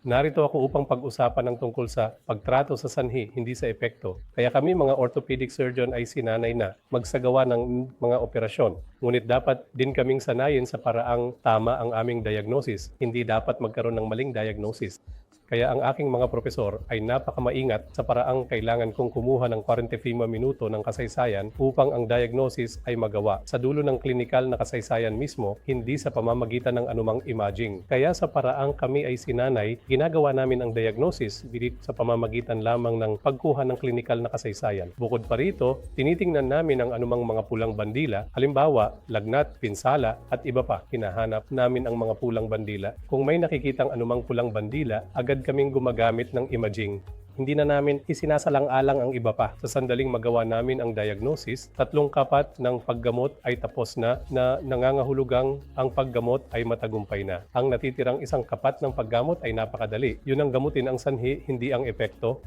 Narito ako upang pag-usapan ng tungkol sa pagtrato sa sanhi, hindi sa epekto. Kaya kami mga orthopedic surgeon ay sinanay na magsagawa ng mga operasyon. Ngunit dapat din kaming sanayin sa paraang tama ang aming diagnosis. Hindi dapat magkaroon ng maling diagnosis. Kaya ang aking mga profesor ay napakamaingat sa paraang kailangan kong kumuha ng 45 minuto ng kasaysayan upang ang diagnosis ay magawa sa dulo ng klinikal na kasaysayan mismo, hindi sa pamamagitan ng anumang imaging. Kaya sa paraang kami ay sinanay, ginagawa namin ang diagnosis bilit sa pamamagitan lamang ng pagkuha ng klinikal na kasaysayan. Bukod pa rito, tinitingnan namin ang anumang mga pulang bandila, halimbawa, lagnat, pinsala, at iba pa. Hinahanap namin ang mga pulang bandila. Kung may nakikitang anumang pulang bandila, agad kaming gumagamit ng imaging. Hindi na namin isinasalang-alang ang iba pa. Sa sandaling magawa namin ang diagnosis, tatlong kapat ng paggamot ay tapos na na nangangahulugang ang paggamot ay matagumpay na. Ang natitirang isang kapat ng paggamot ay napakadali. Yun ang gamutin ang sanhi, hindi ang epekto.